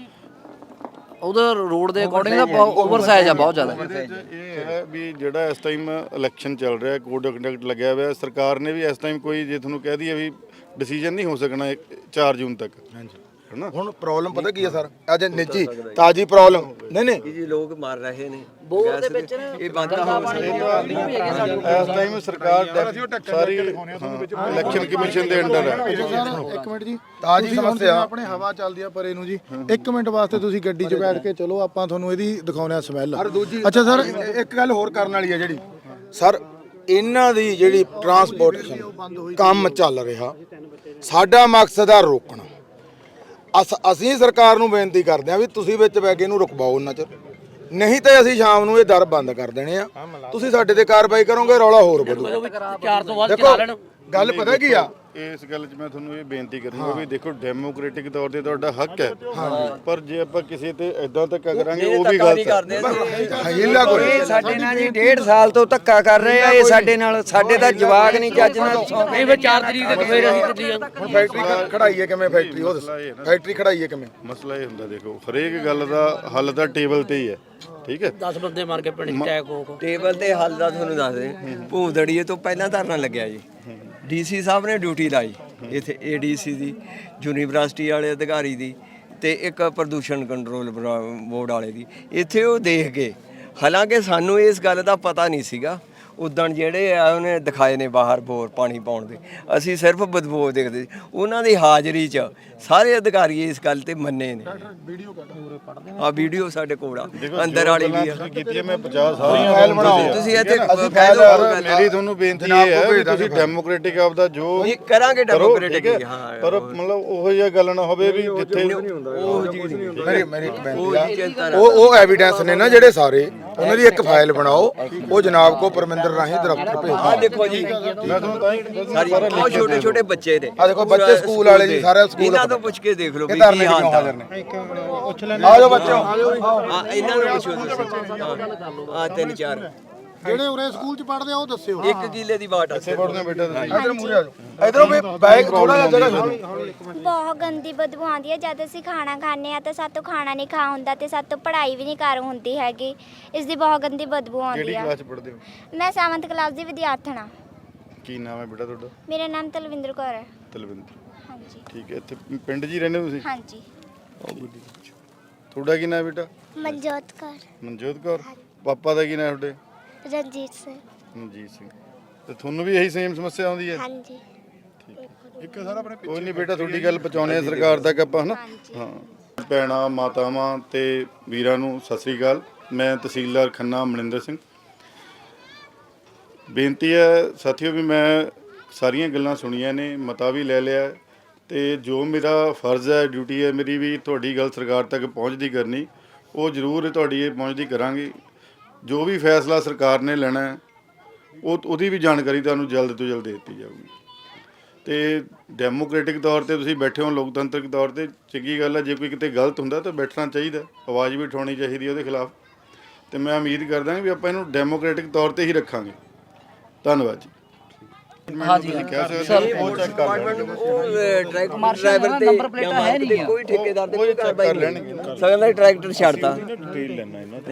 ਦੀ ਉਧਰ ਰੋਡ ਦੇ ਅਕੋਰਡਿੰਗ ਦਾ ਓਵਰ ਸਾਈਜ਼ ਆ ਬਹੁਤ ਜ਼ਿਆਦਾ। ਇਹਦੇ 'ਚ ਇਹ ਹੈ ਵੀ ਜਿਹੜਾ ਇਸ ਟਾਈਮ ਇਲੈਕਸ਼ਨ ਚੱਲ ਰਿਹਾ ਕੋਡ ਆਫ ਕੰਡਕਟ ਲੱਗਿਆ ਹੋਇਆ ਸਰਕਾਰ ਨੇ ਵੀ ਇਸ ਟਾਈਮ ਕੋਈ ਜੇ ਤੁਹਾਨੂੰ ਕਹਿ ਦਈਏ ਵੀ ਡਿਸੀਜਨ ਨਹੀਂ ਹੋ ਸਕਣਾ 4 ਜੂਨ ਤੱਕ। ਹਾਂਜੀ। ਹੈਨਾ ਹੁਣ ਪ੍ਰੋਬਲਮ ਪਤਾ ਕੀ ਹੈ ਸਰ? ਅੱਜ ਨਿੱਜੀ ਤਾਜੀ ਪ੍ਰੋਬਲਮ ਨਹੀਂ ਨਹੀਂ ਜੀ ਲੋਕ ਮਰ ਰਹੇ ਨੇ। ਬੋਰ ਦੇ ਵਿੱਚ ਨਾ ਇਹ ਬੰਦ ਗੰਦਾ ਪਾਣੀ ਦੀ ਵੀ ਹੈਗੀ ਆ ਸਾਡੇ ਇਸ ਟਾਈਮ ਸਰਕਾਰ ਸਾਰੀ ਇਲੈਕਸ਼ਨ ਕਮਿਸ਼ਨ ਦੇ ਅੰਡਰ ਹੈ। ਇੱਕ ਮਿੰਟ ਜੀ। ਤਾਜ਼ੀ ਸਮੱਸਿਆ। ਆਪਣੇ ਹਵਾ ਚੱਲਦੀ ਆ ਪਰੇ ਨੂੰ ਜੀ। ਇੱਕ ਮਿੰਟ ਵਾਸਤੇ ਤੁਸੀਂ ਗੱਡੀ 'ਚ ਬੈਠ ਕੇ ਚਲੋ ਆਪਾਂ ਤੁਹਾਨੂੰ ਇਹਦੀ ਦਿਖਾਉਣੇ ਆ ਸਮੈਲ ਅੱਛਾ ਸਰ। ਇੱਕ ਗੱਲ ਹੋਰ ਕਰਨ ਵਾਲੀ ਹੈ ਜਿਹੜੀ। ਸਰ ਇਹਨਾਂ ਦੀ ਜਿਹੜੀ ਟਰਾਂਸਪੋਰਟੇਸ਼ਨ ਕੰਮ ਚੱਲ ਰਿਹਾ। ਸਾਡਾ ਮਕਸਦ ਆ ਰੋਕਣਾ। ਅਸ- ਅਸੀਂ ਸਰਕਾਰ ਨੂੰ ਬੇਨਤੀ ਕਰਦੇ ਆ ਵੀ ਤੁਸੀਂ ਵਿੱਚ ਬੈ ਕੇ ਇਹਨੂੰ ਰੁਕਵਾਓ ਉਹਨਾਂ ਚਿਰ। ਨਹੀਂ ਤੇ ਅਸੀਂ ਸ਼ਾਮ ਨੂੰ ਇਹ ਦਰ ਬੰਦ ਕਰ ਦੇਣੇ ਆ। ਤੁਸੀਂ ਸਾਡੇ ਤੇ ਕਾਰਵਾਈ ਕਰੋਗੇ ਰੌਲਾ ਹੋਰ ਵਧੂ 400 ਵੱਧ ਦੇਖੋ ਗੱਲ ਪਤਾ ਕੀ ਆ? ਇਸ ਗੱਲ 'ਚ ਮੈਂ ਤੁਹਾਨੂੰ ਇਹ ਬੇਨਤੀ ਕਰੂੰਗਾ ਵੀ ਦੇਖੋ ਡੈਮੋਕ੍ਰੈਟਿਕ ਤੌਰ ਤੇ ਤੁਹਾਡਾ ਹੱਕ ਹੈ। ਪਰ ਜੇ ਆਪਾਂ ਕਿਸੇ ਤੇ ਇਦਾਂ ਧੱਕਾ ਕਰਾਂਗੇ ਉਹ ਵੀ ਗਲਤ ਹੈ। ਕਰਦੇ ਹੀਲਾ ਕੋਈ ਇਹ ਸਾਡੇ ਨਾਲ ਜੀ ਡੇਢ ਸਾਲ ਤੋਂ ਧੱਕਾ ਕਰ ਰਹੇ ਆ ਇਹ ਸਾਡੇ ਨਾਲ ਸਾਡੇ ਦਾ ਜਵਾਕ ਨਹੀਂ ਚੱਜ ਨਾਲ। ਨਹੀਂ ਫਿਰ 4 ਤਰੀਕ ਤੱਕ ਫੇਰ ਅਸੀਂ ਜਾਂ ਹੁਣ ਫੈਕਟਰੀ ਖ- ਖੜਾਈ ਹੈ ਕਿਵੇਂ ਫੈਕਟਰੀ? ਉਹ ਦੱਸੋ। ਫੈਕਟਰੀ ਖੜਾਈ ਹੈ ਕਿਵੇਂ? ਮਸਲਾ ਇਹ ਹੁੰਦਾ ਦੇਖੋ ਹਰੇਕ ਗੱਲ ਦਾ ਹੱਲ ਤਾਂ ਟੇਬਲ ਤੇ ਹੀ ਹੈ ਠੀਕ ਹੈ? 10 ਬੰਦੇ ਮਾਰ ਕੇ ਪਿੰਡ ਟੈਗ ਹੋ ਟੇਬਲ ਤੇ ਹੱਲ ਦਾ ਤੁਹਾਨੂੰ ਦੱਸ ਦੇ। ਭੂਦੜੀਏ ਤੋਂ ਪਹਿਲਾਂ ਧਰਨਾ ਲੱਗਿਆ ਜੀ। ਡੀਸੀ ਸਾਹਿਬ ਨੇ ਡਿਊਟੀ ਲਾਈ ਇੱਥੇ ਏਡੀਸੀ ਦੀ, ਯੂਨੀਵਰਸਿਟੀ ਵਾਲੇ ਅਧਿਕਾਰੀ ਦੀ ਤੇ ਇੱਕ ਪ੍ਰਦੂਸ਼ਣ ਕੰਟਰੋਲ ਬੋਰਡ ਵਾਲੇ ਦੀ। ਇੱਥੇ ਉਹ ਦੇਖ ਕੇ ਹਾਲਾਂਕਿ ਸਾਨੂੰ ਇਸ ਗੱਲ ਦਾ ਪਤਾ ਨਹੀਂ ਸੀਗਾ। ਉਦਣ ਜਿਹੜੇ ਆ ਉਹਨੇ ਦਿਖਾਏ ਨੇ ਬਾਹਰ ਬੋਰ ਪਾਣੀ ਪਾਉਣ ਦੇ। ਅਸੀਂ ਸਿਰਫ ਬਦਬੂ ਦੇਖਦੇ ਸੀ। ਉਹਨਾਂ ਦੀ ਹਾਜ਼ਰੀ 'ਚ ਸਾਰੇ ਅਧਿਕਾਰੀ ਇਸ ਗੱਲ ਤੇ ਮੰਨੇ ਨੇ। ਆ ਵੀਡੀਓ ਸਾਡੇ ਕੋਲ ਆ। ਅੰਦਰ ਵਾਲੀ ਵੀ ਆ। ਤੁਸੀਂ ਕੀਤੀ ਹੈ ਮੈਂ 50 ਸਾਰੀਆਂ ਫਾਈਲ ਬਣਾਓ। ਤੁਸੀਂ ਇੱਥੇ ਕਹਿ ਦਿਓ ਮੇਰੀ ਤੁਹਾਨੂੰ ਬੇਨਤੀ ਹੈ ਤੁਸੀਂ ਡੈਮੋਕ੍ਰੈਟਿਕ ਆਪਦਾ ਜੋ ਇਹ ਕਰਾਂਗੇ ਕਰੋ, ਡੈਮੋਕ੍ਰੈਟਿਕ ਹੈ? ਪਰ ਮਤਲਬ ਉਹੋ ਜਿਹਾ ਗੱਲ ਨਾ ਹੋਵੇ ਵੀ ਜਿੱਥੇ ਉਹ ਚੀਜ਼ ਨਹੀਂ ਮੇਰੀ ਮੇਰੀ ਇੱਕ ਉਹ ਬੇਨਤੀ ਚਿੰਤਾ ਆ। ਨਾ ਉਹ ਉਹ ਐਵੀਡੈਂਸ ਨੇ ਨਾ ਜਿਹੜੇ ਸਾਰੇ। ਉਹਨਾਂ ਦੀ ਇੱਕ ਫਾਈਲ ਬਣਾਓ। ਉਹ ਜਨਾਬ ਕੋ ਪਰਮਿੰਦਰ ਰਾਹੀਂ ਦਰਖਤ ਭੇਜ ਆ ਦੇਖੋ ਜੀ। ਮੈਂ ਤੁਹਾਨੂੰ ਤਾਂ ਹੀ ਸਾਰੀ ਬਹੁਤ ਛੋਟੇ ਛੋਟੇ ਬੱਚੇ ਨੇ ਆ ਦੇਖੋ ਬੱਚੇ ਸਕੂਲ ਵਾਲੇ ਜੀ ਸਾਰੇ ਸਕੂਲ ਇਹਨਾਂ ਤੋਂ ਪੁੱਛ ਕੇ ਦੇਖ ਲਓ ਵੀ ਧਰਨੇ ਕੀ ਹਾਲ ਕਿਉਂ ਹਾਜ਼ਰ ਨੇ? ਆ ਜਾਓ ਬੱਚੋ ਹਾਂ ਇਹਨਾਂ ਨੂੰ ਪੁੱਛੋ ਤੁਸੀਂ। ਆ ਤਿੰਨ ਚਾਰ। ਜਿਹੜੇ ਉਰੇ ਸਕੂਲ ਚ ਪੜ੍ਹਦੇ ਆ ਉਹ ਦੱਸਿਓ। ਇੱਕ ਕਿਲੇ ਦੀ ਬਾਟ ਆ। ਪੜਨਾ ਬੇਟਾ ਤੁਸੀਂ ਇਧਰ ਮੂਰੇ ਆ ਜਾਓ। ਇਧਰੋਂ ਵੀ ਬੈਗ ਥੋੜਾ ਜਿਹਾ ਜਗ੍ਹਾ ਛੱਡੋ ਬਹੁਤ ਗੰਦੀ ਬਦਬੂ ਆਉਂਦੀ ਹੈ ਜਦ ਅਸੀਂ ਖਾਣਾ ਖਾਂਦੇ ਆ ਤਾਂ ਸਾਤੋਂ ਖਾਣਾ ਨਹੀਂ ਖਾ ਹੁੰਦਾ ਤੇ ਸਾਤੋਂ ਪੜ੍ਹਾਈ ਵੀ ਨਹੀਂ ਕਰ ਹੁੰਦੀ ਹੈਗੀ। ਇਸ ਦੀ ਬਹੁਤ ਗੰਦੀ ਬਦਬੂ ਆਉਂਦੀ ਕਿਹੜੀ ਆ। ਕਲਾਸ ਪੜ੍ਹਦੇ ਹੋ? ਮੈਂ 7th ਕਲਾਸ ਦੀ ਵਿਦਿਆਰਥਣ ਹਾਂ ਕੀ ਨਾਮ ਹੈ ਬੇਟਾ ਤੁਹਾਡਾ? ਮੇਰਾ ਨਾਮ ਤਲਵਿੰਦਰ ਕੌਰ ਹੈ। ਤਲਵਿੰਦਰ। ਹਾਂਜੀ। ਠੀਕ ਹੈ ਇੱਥੇ ਪਿੰਡ 'ਚ ਹੀ ਰਹਿੰਦੇ ਹੋ ਤੁਸੀਂ? ਹਾਂਜੀ। ਤੁਹਾਡਾ ਕੀ ਨਾਮ ਹੈ ਬੇਟਾ? ਮਨਜੋਤ ਕੌਰ। ਮਨਜੋਤ ਕੌਰ। ਪਾਪਾ ਦਾ ਕੀ ਨਾਮ ਹੈ ਤੁਹਾਡੇ? ਰਣਜੀਤ ਸਿੰਘ। ਮਨਜੀਤ ਸਿੰਘ। ਤੇ ਤੁਹਾਨੂੰ ਵੀ ਇਹੀ ਸੇਮ ਸਮੱਸਿਆ ਆਉਂਦੀ ਹੈ? ਹਾਂਜੀ। ਇੱਕ ਸਾਰਾ ਆਪਣੇ ਕੋਈ ਨਹੀਂ ਬੇਟਾ ਤੁਹਾਡੀ ਗੱਲ ਪਹੁੰਚਾਉਣੇ ਆ ਸਰਕਾਰ ਤੱਕ ਆਪਾਂ ਹਨਾ? ਹਾਂ। ਭੈਣਾਂ ਮਾਤਾਵਾਂ ਤੇ ਵੀਰਾਂ ਨੂੰ ਸਤਿ ਸ੍ਰੀ ਅਕਾਲ। ਮੈਂ ਤਹਿਸੀਲਦਾਰ ਖੰਨਾ ਮਨਿੰਦਰ ਸਿੰਘ। ਬੇਨਤੀ ਹੈ ਸਾਥੀਓ ਵੀ ਮੈਂ ਸਾਰੀਆਂ ਗੱਲਾਂ ਸੁਣੀਆਂ ਨੇ ਮਤਾ ਵੀ ਲੈ ਲਿਆ। ਤੇ ਜੋ ਮੇਰਾ ਫਰਜ਼ ਹੈ ਡਿਊਟੀ ਹੈ ਮੇਰੀ ਵੀ ਤੁਹਾਡੀ ਗੱਲ ਸਰਕਾਰ ਤੱਕ ਪਹੁੰਚਦੀ ਕਰਨੀ ਉਹ ਜ਼ਰੂਰ ਤੁਹਾਡੀ ਇਹ ਪਹੁੰਚਦੀ ਕਰਾਂਗੇ। ਜੋ ਵੀ ਫੈਸਲਾ ਸਰਕਾਰ ਨੇ ਲੈਣਾ ਹੈ, ਉਹ ਉਹਦੀ ਵੀ ਜਾਣਕਾਰੀ ਤੁਹਾਨੂੰ ਜਲਦ ਤੋਂ ਜਲਦ ਦੇ ਦਿੱਤੀ ਜਾਊਗੀ। ਤੇ ਡੈਮੋਕ੍ਰੈਟਿਕ ਤੌਰ ਤੇ ਤੁਸੀਂ ਬੈਠੇ ਹੋ, ਲੋਕਤੰਤਰਿਕ ਤੌਰ ਤੇ, ਚੰਗੀ ਗੱਲ ਹੈ, ਜੇ ਕੋਈ ਕਿਤੇ ਗਲਤ ਹੁੰਦਾ ਤਾਂ ਬੈਠਣਾ ਚਾਹੀਦਾ ਆਵਾਜ਼ ਵੀ ਉਠਾਉਣੀ ਚਾਹੀਦੀ ਹੈ ਉਹਦੇ ਖਿਲਾਫ। ਤੇ ਮੈਂ ਉਮੀਦ ਕਰਦਾ ਵੀ ਆਪਾਂ ਇਹਨੂੰ ਡੈਮੋਕ੍ਰੈਟਿਕ ਤੌਰ ਤੇ ਹੀ ਰੱਖਾਂਗੇ। ਧੰਨਵਾਦ ਜੀ। ਹਾਂਜੀ ਕਹਿ ਸਕਦੇ ਹੋ ਉਹ ਚੈੱਕ ਕਰ ਲੈਣਗੇ। ਟਰੈਕਟਰ ਡਰਾਈਵਰ ਤੇ ਨੰਬਰ ਪਲੇਟਾਂ ਜਾਂ ਹੈ ਨਹੀਂ ਕੋਈ ਠੇਕੇਦਾਰ ਉਹ ਕੋਈ ਕਾਰਵਾਈ ਕਰ ਲੈਣਗੇ ਨਾ। ਸਗਨ ਦਾ ਟਰੈਕਟਰ ਛੱਡਤਾ। ਡਿਟੇਲ ਲੈਣਾ ਇਹਨਾਂ ਤੋਂ।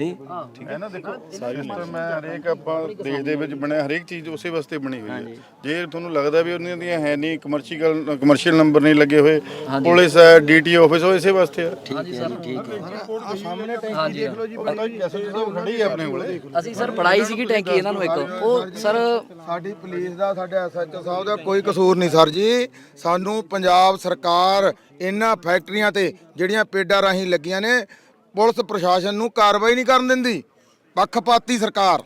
ਠੀਕ ਹੈ। ਨਾ ਦੇਖੋ ਸਾਰੀ ਸਿਸਟਮ ਹੈ ਹਰੇਕ ਆਪਾਂ ਦੇਸ਼ ਦੇ ਵਿੱਚ ਬਣਿਆ ਹਰੇਕ ਚੀਜ਼ ਉਸੇ ਵਾਸਤੇ ਬਣੀ ਹੋਈ ਹੈ। ਜੇ ਤੁਹਾਨੂੰ ਲੱਗਦਾ ਵੀ ਉਹਨਾਂ ਦੀਆਂ ਹੈ ਨਹੀਂ ਕਮਰਸ਼ੀਅਲ ਕਮਰਸ਼ੀਅਲ ਨੰਬਰ ਨਹੀਂ ਲੱਗੇ ਹੋਏ ਪੁਲਿਸ ਹੈ ਡੀਟੀ ਆਫਿਸ ਉਹ ਇਸੇ ਵਾਸਤੇ ਹੈ। ਹਾਂਜੀ ਸਰ। ਠੀਕ ਹੈ। ਸਾਹਮਣੇ ਟੈਂਕੀ ਦੇਖ ਲਓ ਜੀ ਪਤਾ ਜੀ ਐਸਐਚਓ ਸਾਹਿਬ ਖੜੀ ਹੈ ਆਪਣੇ ਕੋਲੇ। ਅਸੀਂ ਸਰ ਫੜਾਈ ਸੀਗੀ ਟੈਂਕੀ ਇਹਨਾਂ ਨੂੰ ਇੱਕ। ਉਹ ਸਰ ਸਾਡੀ ਪੁਲਿਸ ਦਾ ਸਾਡੇ ਐਸਐਚਓ ਸਾਹਿਬ ਦਾ ਕੋਈ ਕਸੂਰ ਨਹੀਂ, ਸਰ ਜੀ। ਸਾਨੂੰ ਪੰਜਾਬ ਸਰਕਾਰ ਇਹਨਾਂ ਫੈਕਟਰੀਆਂ ਤੇ ਜਿਹੜੀਆਂ ਪੇਡਾਂ ਰਾਹੀਂ ਲੱਗੀਆਂ ਨੇ, ਪੁਲਿਸ ਪ੍ਰਸ਼ਾਸਨ ਨੂੰ ਕਾਰਵਾਈ ਨਹੀਂ ਕਰਨ ਦਿੰਦੀ। ਪੱਖਪਾਤੀ ਸਰਕਾਰ,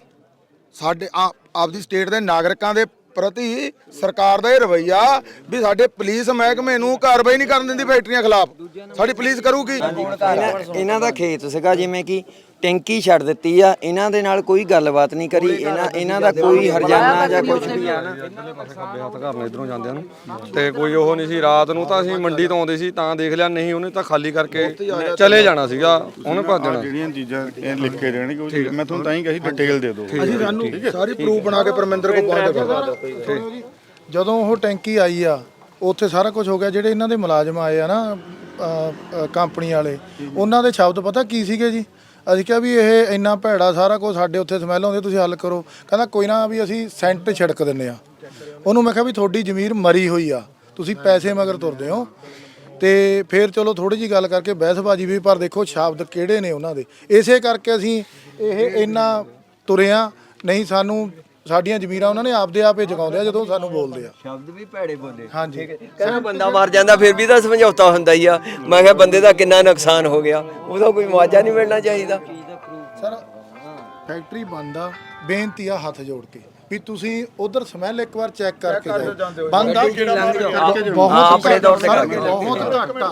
ਸਾਡੇ ਆਪਦੀ ਸਟੇਟ ਦੇ ਨਾਗਰਿਕਾਂ ਦੇ ਪ੍ਰਤੀ ਸਰਕਾਰ ਦਾ ਇਹ ਰਵੱਈਆ ਵੀ ਸਾਡੇ ਪੁਲਿਸ ਮਹਿਕਮੇ ਨੂੰ ਕਾਰਵਾਈ ਨਹੀਂ ਕਰਨ ਦਿੰਦੀ ਫੈਕਟਰੀਆਂ ਖਿਲਾਫ। ਸਾਡੀ ਪੁਲਿਸ ਕਰੂਗੀ। ਇਹਨਾਂ ਦਾ ਖੇਤ ਸੀਗਾ, ਜਿਵੇਂ ਕਿ ਟੈਂਕੀ ਛੱਡ ਦਿੱਤੀ ਆ ਇਹਨਾਂ ਦੇ ਨਾਲ ਕੋਈ ਗੱਲਬਾਤ ਨਹੀਂ ਕਰੀ ਇਹਨਾਂ ਇਹਨਾਂ ਦਾ ਕੋਈ ਹਰਜਾਨਾ ਜਾਂ ਕੁਝ ਵੀ ਆ ਨਾ ਖੱਬੇ ਹੱਥ ਘਰ ਨੂੰ ਇਧਰੋਂ ਜਾਂਦਿਆਂ ਨੂੰ ਤੇ ਕੋਈ ਉਹ ਨਹੀਂ ਸੀ ਰਾਤ ਨੂੰ ਤਾਂ ਅਸੀਂ ਮੰਡੀ ਤੋਂ ਆਉਂਦੇ ਸੀ ਤਾਂ ਦੇਖ ਲਿਆ ਨਹੀਂ ਉਹਨੇ ਤਾਂ ਖਾਲੀ ਕਰਕੇ ਚਲੇ ਜਾਣਾ ਸੀਗਾ ਉਹਨੇ ਭੱਜ ਜਾਣਾ ਜਿਹੜੀਆਂ ਚੀਜ਼ਾਂ ਇਹ ਲਿਖ ਕੇ ਦੇਣਗੇ ਉਹ ਚੀਜ਼- ਮੈਂ ਤੁਹਾਨੂੰ ਤਾਂ ਹੀ ਕਹੀ ਡਿਟੇਲ ਦੇ ਦਿਓ ਅਸੀਂ ਸਾਨੂੰ ਸਾਰੀ ਪ੍ਰੂਫ ਬਣਾ ਕੇ ਪਰਮਿੰਦਰ ਕੋਲ ਪਹੁੰਚ ਜਾਓ ਜਦੋਂ ਉਹ ਟੈਂਕੀ ਆਈ ਆ ਉੱਥੇ ਸਾਰਾ ਕੁਝ ਹੋ ਗਿਆ ਜਿਹੜੇ ਇਹਨਾਂ ਦੇ ਮੁਲਾਜ਼ਮ ਆਏ ਆ ਨਾ ਕੰਪਨੀ ਵਾਲੇ ਉਹਨਾਂ ਦੇ ਸ਼ਬਦ ਪਤਾ ਕੀ ਸੀਗੇ ਜੀ ਅਸੀਂ ਕਿਹਾ ਵੀ ਇਹ ਇੰਨਾ ਭੈੜਾ ਸਾਰਾ ਕੁਝ ਸਾਡੇ ਉੱਥੇ ਸਮੈਲ ਆਉਂਦੀ ਤੁਸੀਂ ਹੱਲ ਕਰੋ। ਕਹਿੰਦਾ ਕੋਈ ਨਾ ਵੀ ਅਸੀਂ ਸੈਂਟ ਛਿੜਕ ਦਿੰਨੇ ਆ। ਉਹਨੂੰ ਮੈਂ ਕਿਹਾ ਵੀ ਤੁਹਾਡੀ ਜ਼ਮੀਰ ਮਰੀ ਹੋਈ ਆ, ਤੁਸੀਂ ਪੈਸੇ ਮਗਰ ਤੁਰਦੇ ਹੋ। ਤੇ ਫਿਰ ਚਲੋ ਥੋੜੀ ਜੀ ਗੱਲ ਕਰਕੇ ਬਹਿਸਬਾਜੀ ਵੀ, ਪਰ ਦੇਖੋ ਸ਼ਬਦ ਕਿਹੜੇ ਨੇ ਉਹਨਾਂ ਦੇ। ਇਸੇ ਕਰਕੇ ਅਸੀਂ ਇਹ ਇੰਨਾ ਤੁਰਿਆ ਨਹੀਂ ਸਾਨੂੰ ਸਾਡੀਆਂ ਜ਼ਮੀਰਾਂ ਉਹਨਾਂ ਨੇ ਆਪਦੇ ਆਪੇ ਜਗਾਉਂਦੇ ਆ ਜਦੋਂ ਸਾਨੂੰ ਬੋਲਦੇ ਆ। ਸ਼ਬਦ ਵੀ ਭੈੜੇ ਬੋਲੇ ਹਾਂਜੀ। ਕਹਿੰਦਾ ਬੰਦਾ ਮਰ ਜਾਂਦਾ ਫਿਰ ਵੀ ਤਾਂ ਸਮਝੌਤਾ ਹੁੰਦਾ ਹੀ ਆ। ਮੈਂ ਕਿਹਾ ਬੰਦੇ ਦਾ ਕਿੰਨਾ ਨੁਕਸਾਨ ਹੋ ਗਿਆ। ਉਹਦਾ ਕੋਈ ਮੁਆਵਜ਼ਾ ਨਹੀਂ ਮਿਲਣਾ ਚਾਹੀਦਾ। ਸਰ ਫੈਕਟਰੀ ਬੰਦ ਆ ਬੇਨਤੀ ਆ ਹੱਥ ਜੋੜ ਕੇ। ਵੀ ਤੁਸੀਂ ਉਧਰ ਸਮੈਲ ਇੱਕ ਵਾਰ ਚੈੱਕ ਕਰਕੇ ਕਰਕੇ ਜਾਓ। ਬੰਦ ਆ ਬਹੁਤ ਹਾਂ, ਆਪਣੇ ਤੌਰ ਤੇ ਕਰਕੇ ਬਹੁਤ ਘੱਟ ਆ।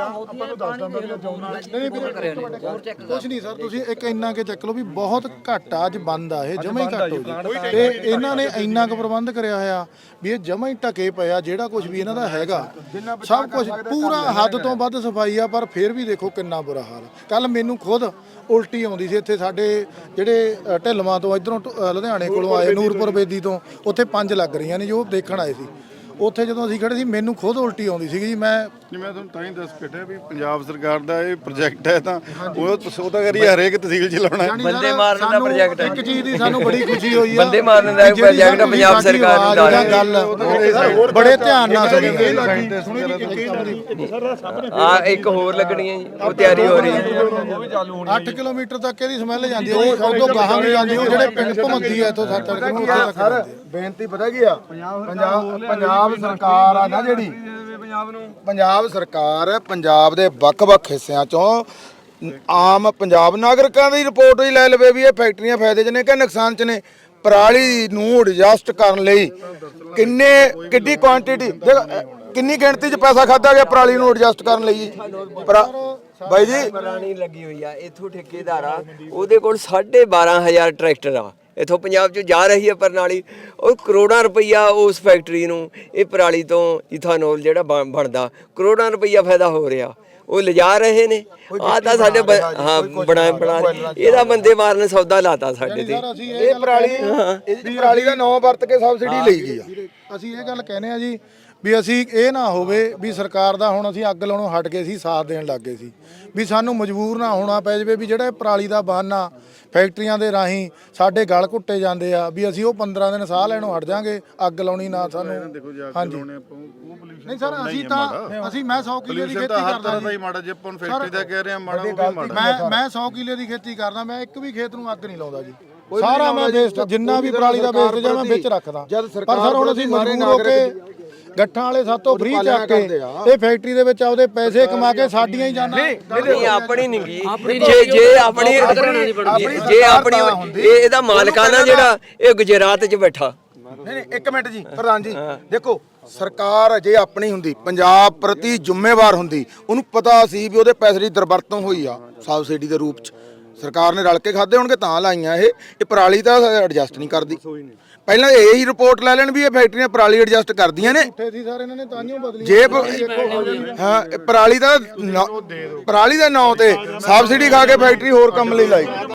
ਆਪਾਂ ਨੂੰ ਦੱਸਦਾ ਮੈਂ ਨਹੀਂ ਵੀਰੇ ਕੁਝ ਨਹੀਂ ਸਰ ਤੁਸੀਂ ਇੱਕ ਇੰਨਾ ਕੇ ਚੱਕ ਲਓ ਵੀ ਬਹੁਤ ਘੱਟ ਆ ਅੱਜ ਬੰਦ ਆ ਇਹ ਜਮਾ ਹੀ ਘੱਟ ਹੋ ਤੇ ਇਹਨਾਂ ਨੇ ਇੰਨਾ ਕੁ ਪ੍ਰਬੰਧ ਕਰਿਆ ਹੋਇਆ ਵੀ ਇਹ ਜਮਾ ਹੀ ਟਕੇ ਪਿਆ ਜਿਹੜਾ ਕੁਝ ਵੀ ਇਹਨਾਂ ਦਾ ਹੈਗਾ। ਸਭ ਕੁਝ ਪੂਰਾ ਹੱਦ ਤੋਂ ਵੱਧ ਸਫ਼ਾਈ ਆ ਪਰ ਫਿਰ ਵੀ ਦੇਖੋ ਕਿੰਨਾ ਬੁਰਾ ਹਾਲ ਕੱਲ ਮੈਨੂੰ ਖੁਦ ਉਲਟੀ ਆਉਂਦੀ ਸੀ ਇੱਥੇ ਸਾਡੇ ਜਿਹੜੇ ਢਿੱਲਵਾਂ ਤੋਂ ਇਧਰੋਂ ਲੁਧਿਆਣੇ ਕੋਲੋਂ ਆਏ ਨੂਰਪੁਰ ਬੇਦੀ ਤੋਂ ਉੱਥੇ ਪੰਜ ਲੱਗ ਰਹੀਆਂ ਨੇ ਜੋ ਦੇਖਣ ਆਏ ਸੀ। ਉੱਥੇ ਜਦੋਂ ਅਸੀਂ ਖੜੇ ਸੀ, ਮੈਨੂੰ ਖੁਦ ਉਲਟੀ ਆਉਂਦੀ ਸੀਗੀ ਜੀ, ਮੈਂ ਜਿਵੇਂ ਮੈਂ ਤੁਹਾਨੂੰ ਤਾਂ ਹੀ ਦੱਸ ਬੈਠਾ ਵੀ ਪੰਜਾਬ ਸਰਕਾਰ ਦਾ ਇਹ ਪ੍ਰੋਜੈਕਟ ਹੈ ਤਾਂ ਉਹ ਉਹ ਤਾਂ ਕਰੀਏ ਹਰੇਕ ਤਹਿਸੀਲ 'ਚ ਲਾਉਣਾ। ਹੈ। ਬੰਦੇ ਮਾਰਨ ਦਾ project ਹੈ। ਇੱਕ ਚੀਜ਼ ਦੀ ਸਾਨੂੰ ਬੜੀ ਖੁਸ਼ੀ ਹੋਈ ਆ। ਬੰਦੇ ਮਾਰਨ ਦਾ ਸਾਡੀ ਪੰਜਾਬ ਸਰਕਾਰ ਨੂੰ ਜਾਂ ਦਾਨ ਗੱਲ ਬੜੇ ਧਿਆਨ ਨਾਲ ਸੁਣੀ। ਆ ਇੱਕ ਹੋਰ ਲੱਗਣੀ ਹੈ ਜੀ। ਉਹ ਤਿਆਰੀ ਹੋ ਰਹੀ ਹੈ। 8 ਕਿਲੋਮੀਟਰ ਤੱਕ ਇਹਦੀ ਸਮੈਲ ਜਾਂਦੀ ਹੈ ਜੀ। ਉਦੋਂ ਗਾਹਾਂ ਵੀ ਜਾਂਦੀ ਉਹ ਜਿਹੜੇ ਪਿੰਡ ਘੁੰਮਦੀ ਹੈ ਇੱਥੋਂ 7 ਕਿਲੋਮੀਟਰ ਤੱਕ ਸਰ ਬੇਨਤੀ ਪਤਾ ਕੀ ਆ? ਪੰਜਾਬ ਪੰਜਾਬ ਸਰਕਾਰ ਆ ਨਾ ਜਿਹੜੀ ਪੰਜਾਬ ਸਰਕਾਰ ਪੰਜਾਬ ਦੇ ਵੱਖ-ਵੱਖ ਹਿੱਸਿਆਂ ਚੋਂ ਆਮ ਪੰਜਾਬ ਨਾਗਰਿਕਾਂ ਦੀ ਰਿਪੋਰਟ ਹੀ ਲੈ ਲਵੇ ਵੀ ਇਹ ਫੈਕਟਰੀਆਂ ਫਾਇਦੇ 'ਚ ਨੇ ਕਿ ਨੁਕਸਾਨ 'ਚ ਨੇ? ਪਰਾਲੀ ਨੂੰ ਐਡਜਸਟ ਕਰਨ ਲਈ ਕਿੰਨੇ, ਕਿੱਡੀ ਕੁਆਂਟੀਟੀ ਕਿੰਨੀ ਗਿਣਤੀ 'ਚ ਪੈਸਾ ਖਾਦਾ ਗਿਆ ਪਰਾਲੀ ਨੂੰ ਐਡਜਸਟ ਕਰਨ ਲਈ ਜੀ? ਪਰਾ- ਬਾਈ ਜੀ ਪੁਰਾਣੀ ਲੱਗੀ ਹੋਈ ਆ ਇਥੋਂ ਠੇਕੇਦਾਰ ਆ। ਉਹਦੇ ਕੋਲ 12500 ਟਰੈਕਟਰ ਆ। ਇਥੋਂ ਪੰਜਾਬ ਚ ਜਾ ਰਹੀ ਹੈ ਪ੍ਰਣਾਲੀ ਉਹ ਕਰੋੜਾਂ ਰੁਪਈਆ ਉਸ ਫੈਕਟਰੀ ਨੂੰ ਇਹ ਪਰਾਲੀ ਤੋਂ ਇਥਾਨੋਲ ਜਿਹੜਾ ਬਣ- ਬਣਦਾ ਕਰੋੜਾਂ ਰੁਪਈਆ ਫਾਇਦਾ ਹੋ ਰਿਹਾ। ਉਹ ਲਿਜਾ ਰਹੇ ਨੇ। ਆ ਤਾਂ ਸਾਡੇ ਬ- ਹਾਂ ਬਣਾ ਬਣਾ ਇਹਦਾ ਬੰਦੇ ਮਾਰਨ ਸੌਦਾ ਲਾਤਾ ਸਾਡੇ ਤੇ। ਸਰ ਅਸੀਂ ਇਹ ਪਰਾਲੀ ਇਹ ਪਰਾਲੀ ਦਾ ਨਾਂ ਵਰਤ ਕੇ ਸਬਸਿਡੀ ਲਈ ਗਈ ਆ। ਅਸੀਂ ਇਹ ਗੱਲ ਕਹਿੰਦੇ ਆ ਜੀ ਵੀ ਅਸੀਂ ਇਹ ਨਾ ਹੋਵੇ ਵੀ ਸਰਕਾਰ ਦਾ ਹੁਣ ਅਸੀਂ ਅੱਗ ਲਾਉਣੋਂ ਹਟ ਗਏ ਸੀ ਸਾਥ ਦੇਣ ਲੱਗ ਗਏ ਸੀ। ਵੀ ਸਾਨੂੰ ਮਜਬੂਰ ਨਾ ਹੋਣਾ ਪੈ ਜਾਵੇ ਵੀ ਜਿਹੜਾ ਪਰਾਲੀ ਦਾ ਬਹਾਨਾ ਫੈਕਟਰੀਆਂ ਦੇ ਰਾਹੀਂ ਸਾਡੇ ਗਲ ਘੁੱਟੇ ਜਾਂਦੇ ਆ ਵੀ ਅਸੀਂ ਉਹ 15 ਦਿਨ ਸਾਹ ਲੈਣੋਂ ਹਟ ਜਾਾਂਗੇ ਅੱਗ ਲਾਉਣੀ ਨਾ ਸਾਨੂੰ। ਹਾਂਜੀ। ਨਹੀਂ ਸਰ ਅਸੀਂ ਤਾਂ। ਅਸੀਂ ਮੈਂ 100 ਕਿੱਲੇ ਦੀ ਖੇਤੀ ਕਰਦਾ ਜੀ। ਮਾੜਾ ਜੇ ਆਪਾਂ ਫੈਕਟਰੀ ਦਾ ਕਹਿ ਰਹੇ ਆ ਮਾੜਾ ਉਹ ਵੀ ਮਾੜਾ। ਮੈਂ ਮੈਂ 100 ਕਿੱਲੇ ਦੀ ਖੇਤੀ ਕਰਦਾ ਮੈਂ ਇੱਕ ਵੀ ਖੇਤ ਨੂੰ ਅੱਗ ਨਹੀਂ ਲਾਉਂਦਾ ਜੀ। ਸਾਰਾ ਮੈਂ ਵੇਸਟ ਜਿੰਨਾ ਵੀ ਪਰਾਲੀ ਦਾ ਵੇਸਟ ਜਾਂ ਮੈਂ ਵਿੱਚ ਰੱਖਦਾ। ਪਰ ਸਰ ਹੁਣ ਅਸੀਂ ਮਜਬੂਰ ਹੋ ਕੇ ਗੱਠਾਂ ਵਾਲੇ ਸਾਤੋਂ ਫ੍ਰੀ ਚੱਕ ਕੇ। ਇਹ ਫੈਕਟਰੀ ਦੇ ਵਿੱਚ ਆਪਦੇ ਪੈਸੇ ਕਮਾ ਕੇ ਸਾਡੀਆਂ ਹੀ ਜਾਨਾਂ। ਨਹੀਂ ਆਪਣੀ ਨਹੀਂ ਗੀ। ਜੇ ਜੇ ਆਪਣੀ ਜੇ ਆਪਣੀ ਇਹ ਇਹਦਾ ਮਾਲਕਾਨਾ ਜਿਹੜਾ ਇਹ ਗੁਜਰਾਤ 'ਚ ਬੈਠਾ। ਨਹੀਂ ਨਹੀਂ ਇੱਕ ਮਿੰਟ ਜੀ ਪ੍ਰਧਾਨ ਜੀ। ਦੇਖੋ ਸਰਕਾਰ ਜੇ ਆਪਣੀ ਹੁੰਦੀ। ਪੰਜਾਬ ਪ੍ਰਤੀ ਜ਼ਿੰਮੇਵਾਰ ਹੁੰਦੀ। ਉਹਨੂੰ ਪਤਾ ਸੀ ਵੀ ਉਹਦੇ ਪੈਸੇ ਦੀ ਦੁਰਵਰਤੋਂ ਹੋਈ ਆ ਸਬਸਿਡੀ ਦੇ ਰੂਪ ਚ। ਸਰਕਾਰ ਨੇ ਰਲ ਕੇ ਖਾਦੇ ਹੋਣਗੇ ਤਾਂ ਲਾਈਆਂ ਇਹ। ਇਹ ਪਰਾਲੀ ਤਾਂ ਐਡਜਸਟ ਨਹੀਂ ਕਰਦੀ। ਪਹਿਲਾਂ ਇਹ ਹੀ ਰਿਪੋਰਟ ਲੈ ਲੈਣ ਵੀ ਇਹ ਫੈਕਟਰੀਆਂ ਪਰਾਲੀ ਐਡਜਸਟ ਕਰਦੀਆਂ ਨੇ। ਉੱਥੇ ਸੀ ਸਰ ਇਹਨਾਂ ਨੇ ਤਾਂਹੀਓ ਬਦਲੀ ਜੇ ਪ- ਹਾਂ ਇਹ ਪਰਾਲੀ ਦਾ ਨਾਂ- ਪਰਾਲੀ ਦਾ ਨਾਂ ਤੇ ਸਬਸਿਡੀ ਖਾ ਕੇ ਫੈਕਟਰੀ ਹੋਰ ਕੰਮ ਲਈ ਲਾਈ।